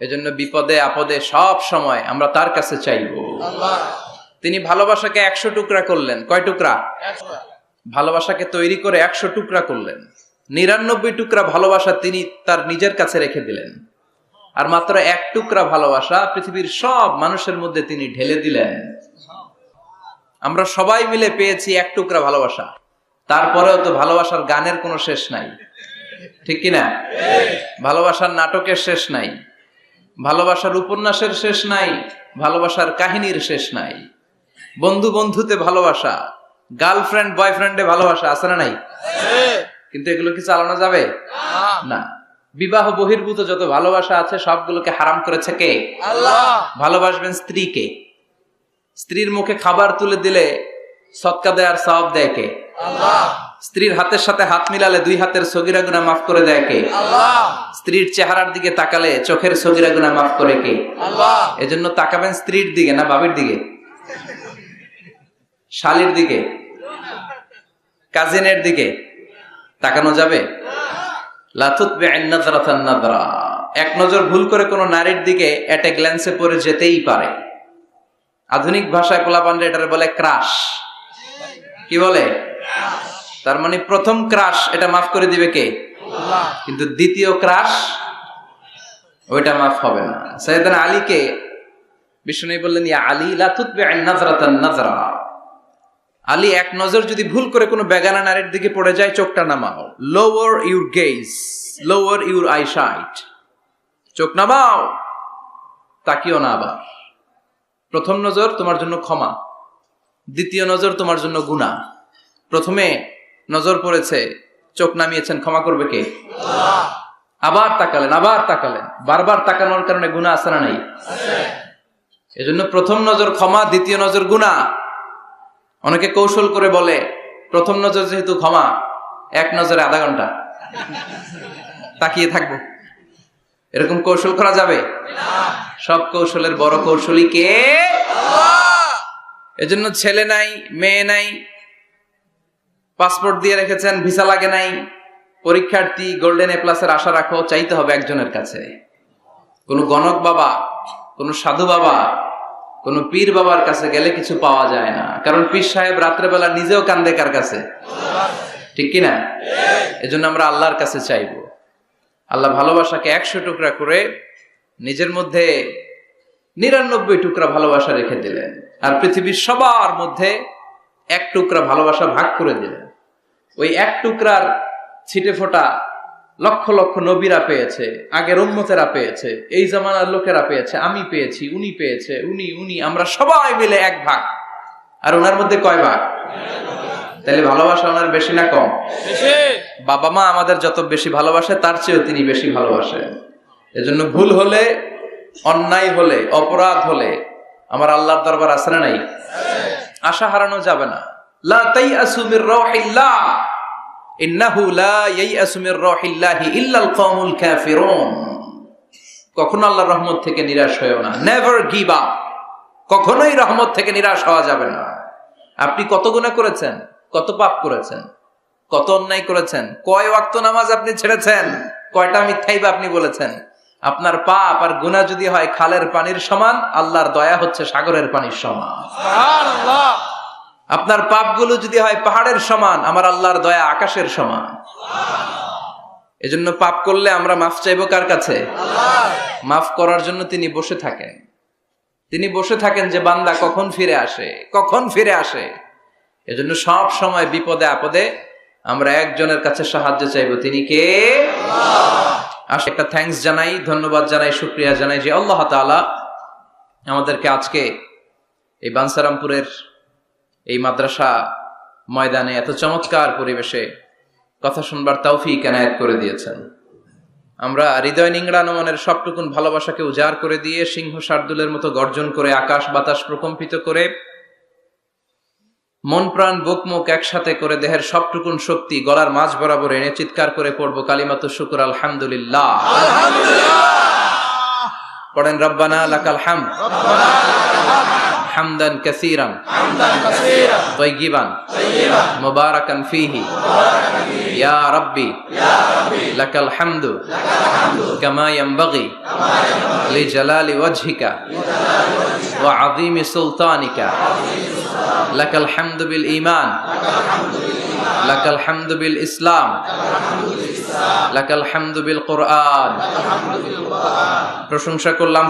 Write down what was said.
এজন্য বিপদে আপদে সব সময় আমরা তার কাছে চাইব। তিনি ভালোবাসাকে একশো টুকরা করলেন। কয় টুকরা? ভালোবাসাকে তৈরি করে একশো টুকরা করলেন। নিরানব্বই টুকরা ভালোবাসা তিনি তার নিজের কাছে রেখে দিলেন। আর মাত্র এক টুকরা ভালোবাসা পৃথিবীর সব মানুষের মধ্যে তিনি ঢেলে দিলেন। আমরা সবাই মিলে পেয়েছি এক টুকরা ভালোবাসা। তারপরেও তো ভালোবাসার গানের কোনো শেষ নাই। ঠিক কিনা? ভালোবাসার নাটকের শেষ নাই। ভালোবাসার উপন্যাসের শেষ নাই ভালোবাসার কাহিনীর শেষ নাই। বন্ধু বন্ধুতে ভালোবাসা গার্লফ্রেন্ড বয়ফ্রেন্ডে ভালোবাসা আছে না নাই? কিন্তু এগুলো কি চালানো যাবে? না। বিবাহ বহির্ভূত যত ভালোবাসা আছে সবগুলোকে হারাম করেছে কে? আল্লাহ। ভালোবাসবেন স্ত্রীকে। স্ত্রীর মুখে খাবার তুলে দিলে সৎকা দেয় আর সব দেয় কে? স্ত্রীর হাতের সাথে হাত মিলালে দুই হাতের সগিরা গুনা মাফ করে দেয় কে? স্ত্রীর চেহারার দিকে তাকালে চোখের সগিরা গুনা মাফ করে কে? এজন্য তাকাবেন স্ত্রীর দিকে না বাবির দিকে? শালির দিকে? কাজিনের দিকে? তাকানো যাবে। এক নজর ভুল করে কোনো নারীর দিকে একটা গ্ল্যান্সে পড়ে যেতেই পারে। আধুনিক ভাষায় পোলাপান্ডে এটার বলে ক্রাশ। কি বলে? তার মানে প্রথম ক্রাশ এটা মাফ করে দিবে কে? কিন্তু দ্বিতীয় ক্রাশ ওইটা মাফ হবে না। সৈয়দান আলীকে বিষ্ণু বললেন ইয়া আলী লাতুতবে আইনাদরাতান নাজরা। আলী এক নজর যদি ভুল করে কোনো বেগানা নারীর দিকে পড়ে যায় চোখটা নামাও। Lower your gaze lower your eye sight চোখ নামাও তাকিও না আবার। প্রথম নজর তোমার জন্য ক্ষমা দ্বিতীয় নজর তোমার জন্য গুণা প্রথমে নজর পড়েছে, চোখ নামিয়েছেন, ক্ষমা করবে কে? আবার তাকালেন আবার তাকালেন। বারবার তাকানোর কারণে গুণা আসে না নাই? এজন্য প্রথম নজর ক্ষমা, দ্বিতীয় নজর গুণা অনেকে কৌশল করে বলে, প্রথম নজর যেহেতু ক্ষমা, এক নজরে আধা ঘণ্টা। তাকিয়ে থাকব। এরকম কৌশল করা যাবে? সব কৌশলের বড় কৌশলী কে? এজন্য ছেলে নাই, মেয়ে নাই পাসপোর্ট দিয়ে রেখেছেন, ভিসা লাগে নাই। পরীক্ষার্থী গোল্ডেন এ প্লাসের আশা রাখো, চাইতে হবে একজনের কাছে। কোনো গণক বাবা, কোনো সাধু বাবা, কোন পীর বাবার কাছে গেলে কিছু পাওয়া যায় না। কারণ পীর সাহেব রাত্রেবেলা নিজেও কান্দে কার কাছে? ঠিক কিনা এজন্য আমরা আল্লাহর কাছে চাইব। আল্লাহ ভালোবাসাকে একশো টুকরা করে নিজের মধ্যে নিরানব্বই টুকরা ভালোবাসা রেখে দিলেন। আর পৃথিবীর সবার মধ্যে এক টুকরা ভালোবাসা ভাগ করে দিলেন। ওই এক টুকরার ছিটে ফোটা লক্ষ লক্ষ নবীরা পেয়েছে আগের উম্মতেরা পেয়েছে এই জামানার লোকেরা পেয়েছে আমি পেয়েছি উনি পেয়েছে উনি উনি আমরা সবাই মিলে এক ভাগ। আর ওনার মধ্যে কয় ভাগ? তাহলে ভালোবাসা ওনার বেশি না কম? বাবা মা আমাদের যত বেশি ভালোবাসে তার চেয়েও তিনি বেশি ভালোবাসেন এজন্য ভুল হলে অন্যায় হলে অপরাধ হলে আমার আল্লাহর দরবার না নাই? আশা হারানো যাবে না। লা তাই আসুমির রহিল্লাহ। কখনো রহমত থেকে নিরাশ হয়েও না। নেভার গিভ আপ কখনোই রহমত থেকে নিরাশ হওয়া যাবে না। আপনি কত গুনাহ করেছেন, কত পাপ করেছেন, কত অন্যায় করেছেন, কয় ওয়াক্ত নামাজ আপনি ছেড়েছেন, কয়টা মিথ্যাই বা আপনি বলেছেন? আপনার পাপ আর গুনাহ যদি হয়, খালের পানির সমান, আল্লাহর দয়া হচ্ছে সাগরের পানির সমান। আপনার পাপগুলো যদি হয় পাহাড়ের সমান, আমার আল্লাহর দয়া আকাশের সমান। এজন্য পাপ করলে আমরা মাফ চাইব কার কাছে? মাফ করার জন্য তিনি বসে থাকেন। তিনি বসে থাকেন যে বান্দা কখন ফিরে আসে, কখন ফিরে আসে। এজন্য সব সময় বিপদে আপদে আমরা একজনের কাছে সাহায্য চাইব। তিনি কে? একটা থ্যাঙ্কস জানাই, ধন্যবাদ জানাই, শুক্রিয়া জানাই যে আল্লাহ তাআলা আমাদেরকে আজকে এই বানসারামপুরের এই মাদ্রাসা ময়দানে এত চমৎকার পরিবেশে কথা শুনবার তৌফিক এনায়েত করে দিয়েছেন। আমরা হৃদয় নিংড়ানো মনের সবটুকুন ভালোবাসাকে উজাড় করে দিয়ে সিংহ শার্দুলের মতো গর্জন করে আকাশ বাতাস প্রকম্পিত করে মন প্রাণ বুক মুখ একসাথে করে দেহের সবটুকুন শক্তি গলার মাঝ বরাবর এনে চিৎকার করে পড়ব কালিমাত শুকুর আলহামদুলিল্লাহ। পড়েন রব্বানা লাকাল হাম حمدا كثيرا. حمدا كثيرا. طيبا. طيبا. مباركا فيه. مباركا فيه. يا ربي. يا ربي. لك الحمد. لك الحمد. كما ينبغي. كما ينبغي. لجلال وجهك. لجلال وجهك. وعظيم سلطانك. عظيم لك الحمد بالإيمان. لك الحمد لك الحمد بالإسلام. لك الحمد لك الحمد بالقرآن. لك الحمد بالقرآن. প্রশংসা করলাম